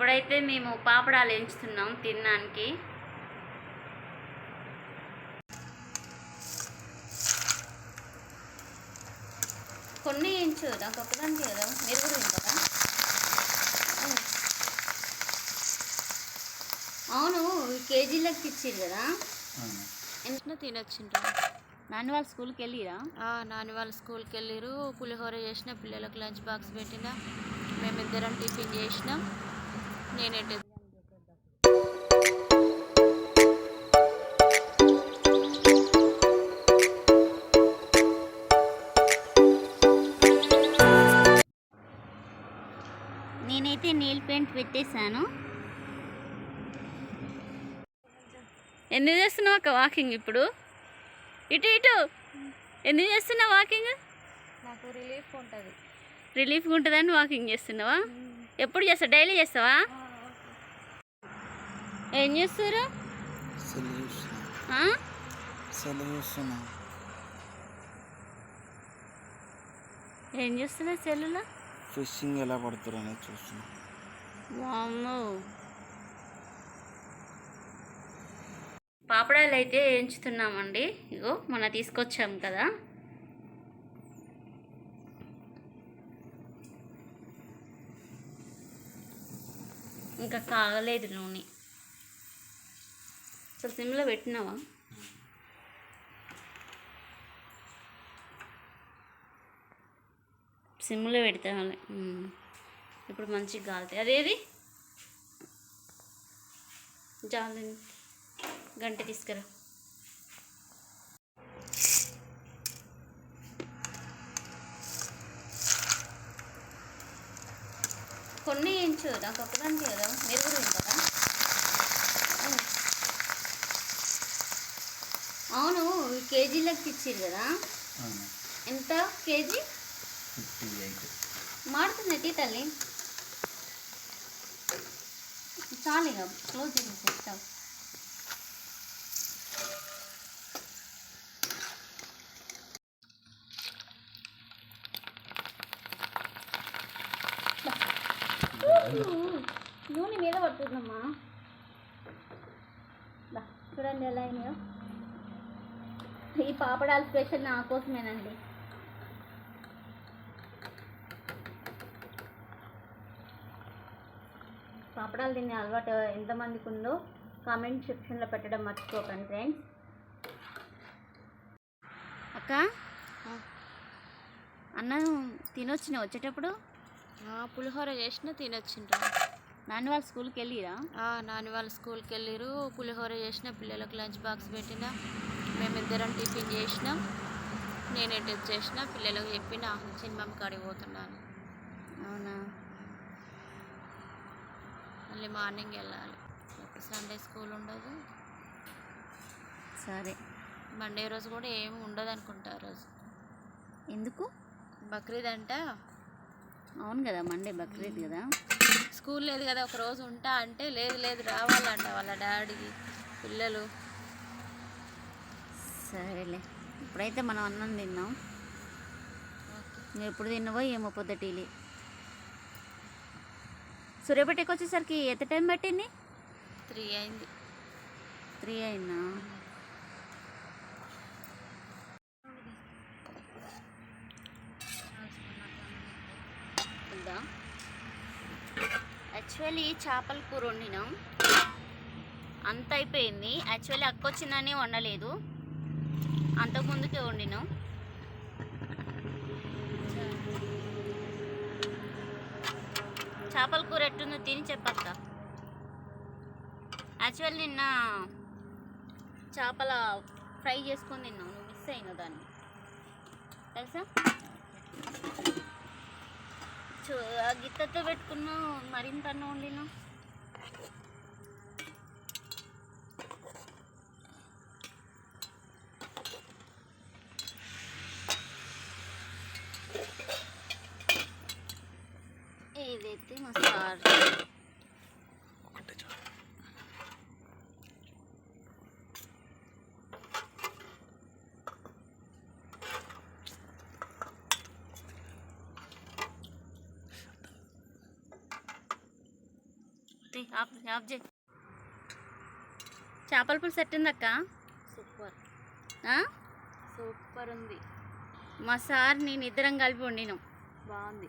ఇప్పుడైతే మేము పాపడాలు ఎంచుతున్నాం తినడానికి. కొన్ని ఎంచు నాకు ఒక్కదానికి కదా. మీరు కూడా ఉమ్. అవును కేజీలకు ఇచ్చారు కదా. ఎంత తినొచ్చిండ్రు? నాన్న వాళ్ళ స్కూల్కి వెళ్ళిరా? నాని వాళ్ళు స్కూల్కి వెళ్ళిరు పులిహోర చేసిన పిల్లలకు లంచ్ బాక్స్ పెట్టిన. మేమిద్దరం టిఫిన్ చేసినాం. నేనేంటి నేనైతే నీల్ పెయింట్ పెట్టేశాను. ఎన్ని చేస్తున్నావు అక్క వాకింగ్ ఇప్పుడు? ఇటు ఇటు. ఎన్ని చేస్తున్నావు వాకింగ్ నాకు రిలీఫ్ ఉంటుంది. రిలీఫ్గా ఉంటుందని వాకింగ్ చేస్తున్నావా? ఎప్పుడు చేస్తావు? డైలీ చేస్తావా? ఏం చేస్తారు చూస్తున్నా చూస్తున్నా ఏం చేస్తున్నావు సెల్లులో? ఫిషింగ్ ఎలా పడుతురు అనేది చూస్తున్నా. పాపడాలు అయితే వేయించుతున్నామండి. ఇగో మొన్న తీసుకొచ్చాం కదా. ఇంకా కాగలేదు నూనె. అసలు సిమ్లో పెట్టినావా? సిమ్లో పెడతాను ఇప్పుడు మంచిగా కాలుతాయి అదేది జాలి గంట తీసుకురా. కొన్ని ఇంచు నాకు ఒక్కదానికి కదా. మీరు కూడా తింటారా ఉమ్. అవును ఈ కేజీలకు ఇచ్చారు కదా ఎంత కేజీ? ఫిఫ్టీ ఎయిట్ మాడుతుంది టీ తల్లి. చాలు ఇక క్లోజ్ చేసేసి స్టవ్ నూనె మీద పడుతుందమ్మా దా, చూడండి ఎలా అయినాయో. ఈ పాపడాలు స్పెషల్ నా కోసమేనండి. పాపడాలు తినే అలవాటు ఎంతమందికి ఉందో కామెంట్ సెక్షన్లో పెట్టడం మర్చిపోకండి ఫ్రెండ్స్. అక్క? అన్నం తినొచ్చిన వచ్చేటప్పుడు? పులిహోర చేసిన తినొచ్చిండ్రు. నాన్న వాళ్ళ స్కూల్కి వెళ్ళిరా ఆ, నాని వాళ్ళు స్కూల్కి వెళ్ళిరు పులిహోర చేసిన పిల్లలకు లంచ్ బాక్స్ పెట్టిన. మేమిద్దరం టిఫిన్ చేసినాం. నేనేంటి చేసిన పిల్లలకు చెప్పిన సినిమాకి కాడికి పోతున్నాను. అవునా? మళ్ళీ మార్నింగ్ వెళ్ళాలి. సండే స్కూల్ ఉండదు. సరే. మండే రోజు కూడా ఏమి ఉండదు అనుకుంటా రోజు. ఎందుకు? బక్రీద్ అంట. అవును కదా మండే బక్రీద్ కదా. స్కూల్ లేదు కదా ఒక రోజు ఉంటా అంటే లేదు లేదు రావాలంట వాళ్ళ డాడీకి పిల్లలు. సరేలే. ఇప్పుడైతే మనం అన్నం తిన్నాం. నువ్వు ఎప్పుడు తిన్నావో ఏమో పొద్దుటీలి. సూర్యాపేటకి వచ్చేసరికి ఎంత టైం పట్టింది? త్రీ అయింది. త్రీ అయినా యాక్చువల్లీ చేపల కూర వండినాం. అంత అయిపోయింది. యాక్చువల్లీ అక్క వచ్చిందని వండలేదు. అంతకుముందుకే వండినాం. చేపల కూర ఎట్టుందో తిని చెప్పక్క. యాక్చువల్ నిన్న చేపల ఫ్రై చేసుకొని తిన్నావు నువ్వు మిస్ అయినావు దాన్ని. తెలుసా? చూ గిత్తతో పెట్టుకున్నావు మరింత అన్న వండినావు. తీ, ఆఫ్ ఆఫ్ చేయి. చేపల పులుసు ఎట్టిందక్క? సూపర్. ఆ? సూపర్ ఉంది మా సార్ నేను ఇద్దరం కలిపి వండినాం. బాగుంది.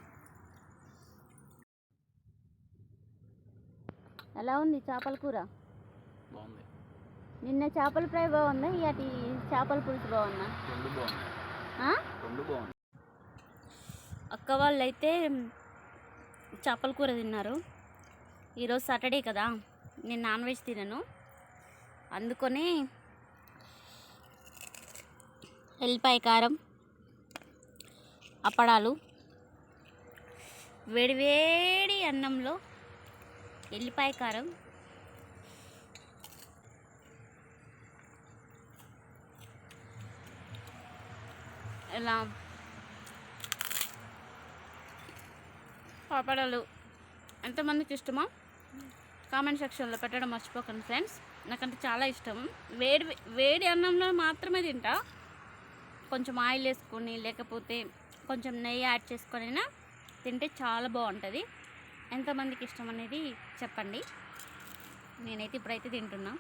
ఎలా ఉంది చేపల కూర? బాగుంది. నిన్న చేపల ఫ్రై బాగుందా? ఇటు చేపల పులుసు బాగుందా? రెండు బాగుంది ఆ? రెండు బాగుంది అక్క వాళ్ళు అయితే చేపల కూర తిన్నారు. ఈరోజు సాటర్డే కదా నేను నాన్ వెజ్ తినను. అందుకని ఎల్లిపాయ కారం అప్పడాలు వేడివేడి అన్నంలో ఎల్లిపాయ కారం ఇలా పాపడాలు ఎంతమందికి ఇష్టమా కామెంట్ సెక్షన్లో పెట్టడం మర్చిపోకండి ఫ్రెండ్స్. నాకంటే చాలా ఇష్టం. వేడి వేడి అన్నంలో మాత్రమే తింటా. కొంచెం ఆయిల్ వేసుకొని లేకపోతే కొంచెం నెయ్యి యాడ్ చేసుకొని అయినా తింటే చాలా బాగుంటుంది. ఎంతమందికి ఇష్టం అనేది చెప్పండి. నేనైతే ఇప్పుడైతే తింటున్నా.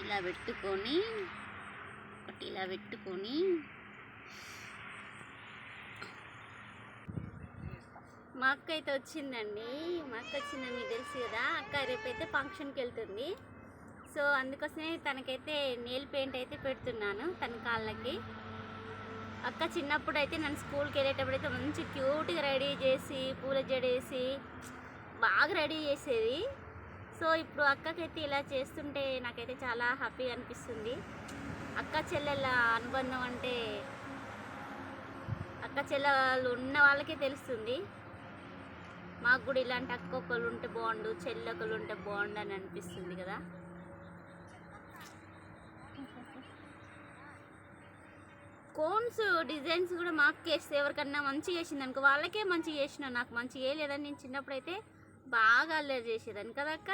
ఇలా పెట్టుకొని ఇలా పెట్టుకొని మా అక్క అయితే వచ్చిందండి. మా అక్క వచ్చిందని మీకు తెలుసు కదా అక్క రేపైతే ఫంక్షన్కి వెళ్తుంది. సో అందుకోసమే తనకైతే నెయిల్ పెయింట్ అయితే పెడుతున్నాను తన కాళ్ళకి. అక్క చిన్నప్పుడు అయితే నన్ను స్కూల్కి వెళ్ళేటప్పుడు అయితే మంచి క్యూట్గా రెడీ చేసి పూల జడేసి బాగా రెడీ చేసేది. సో ఇప్పుడు అక్కకైతే ఇలా చేస్తుంటే నాకైతే చాలా హ్యాపీగా అనిపిస్తుంది. అక్క చెల్లెల అనుబంధం అంటే అక్క చెల్లెలు ఉన్న వాళ్ళకే తెలుస్తుంది. మాకు కూడా ఇలాంటి అక్క ఒకళ్ళు ఉంటే బాగుండు చెల్లెకలు ఉంటే బాగుండు అని అనిపిస్తుంది కదా. కోన్స్ డిజైన్స్ కూడా మాకు వేస్తే ఎవరికన్నా మంచిగా వేసింది అనుకో వాళ్ళకే మంచిగా చేసిన నాకు మంచిగా వేయలేదని నేను చిన్నప్పుడైతే బాగా అల్లరి చేసేదాన్ని కదా అక్క?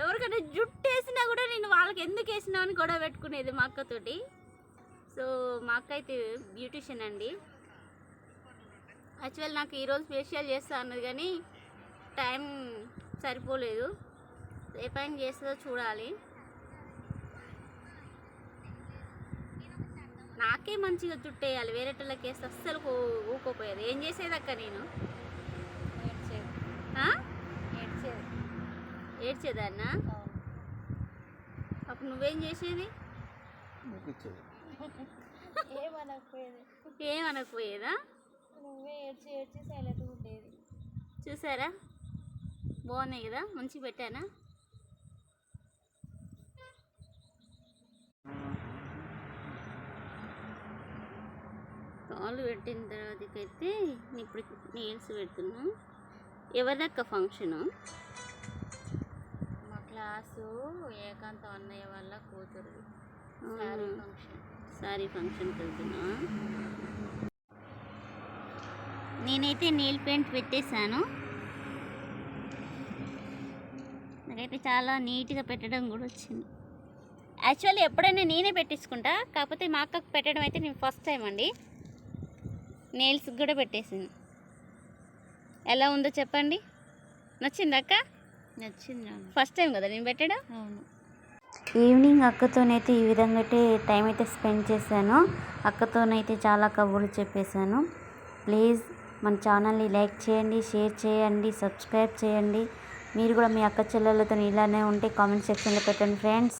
ఎవరికైనా జుట్టు వేసినా కూడా నేను వాళ్ళకి ఎందుకు వేసినా అని గొడవ పెట్టుకునేది మా అక్కతోటి. సో మా అక్క అయితే బ్యూటిషియన్ అండి. యాక్చువల్ నాకు ఈరోజు ఫేషియల్ చేస్తా అన్నది కానీ టైం సరిపోలేదు. రేపైన చేస్తుందో చూడాలి. నాకే మంచిగా జుట్టు వేయాలి. వేరేటోళ్ళకి వేస్తే అస్సలు ఊకోపోయేది ఏం చేసేది అక్క నేను? ఏడ్చేదాన్నా? అప్పుడు నువ్వేం చేసేది? ఏమనకపోయేది. నువ్వే ఏడ్చి ఏడ్చి సైలెంట్గా ఉండేది. చూసారా? బాగున్నాయి కదా? మంచిగా పెట్టానా? కాళ్ళు పెట్టిన తర్వాతకైతే ఇప్పుడు నీల్స్ పెడుతున్నాం. ఎవరిదక్క ఫంక్షను క్లాసు ఏకాంతం అన్నయ్య వాళ్ళ కూతురు శారీ ఫంక్షన్ సారీ ఫంక్షన్కి వెళ్తున్నా? నేనైతే నీల్ పెయింట్ పెట్టేశాను. నాకైతే చాలా నీట్గా పెట్టడం కూడా వచ్చింది. యాక్చువల్లీ ఎప్పుడైనా నేనే పెట్టించుకుంటా కాకపోతే మా అక్కకు పెట్టడం అయితే నేను ఫస్ట్ టైం అండి. నెయిల్స్కి కూడా పెట్టేసింది. ఎలా ఉందో చెప్పండి? నచ్చిందా అక్క? నచ్చింది ఫస్ట్ టైం కదా నేను పెట్టడం? అవును. ఈవినింగ్ అక్కతోనైతే ఈ విధంగా అయితే టైం అయితే స్పెండ్ చేశాను. అక్కతోనైతే చాలా కబుర్లు చెప్పేశాను. ప్లీజ్ మన ఛానల్ని లైక్ చేయండి షేర్ చేయండి సబ్స్క్రైబ్ చేయండి. మీరు కూడా మీ అక్క చెల్లెలతో ఇలానే ఉంటే కామెంట్ సెక్షన్లో పెట్టండి ఫ్రెండ్స్.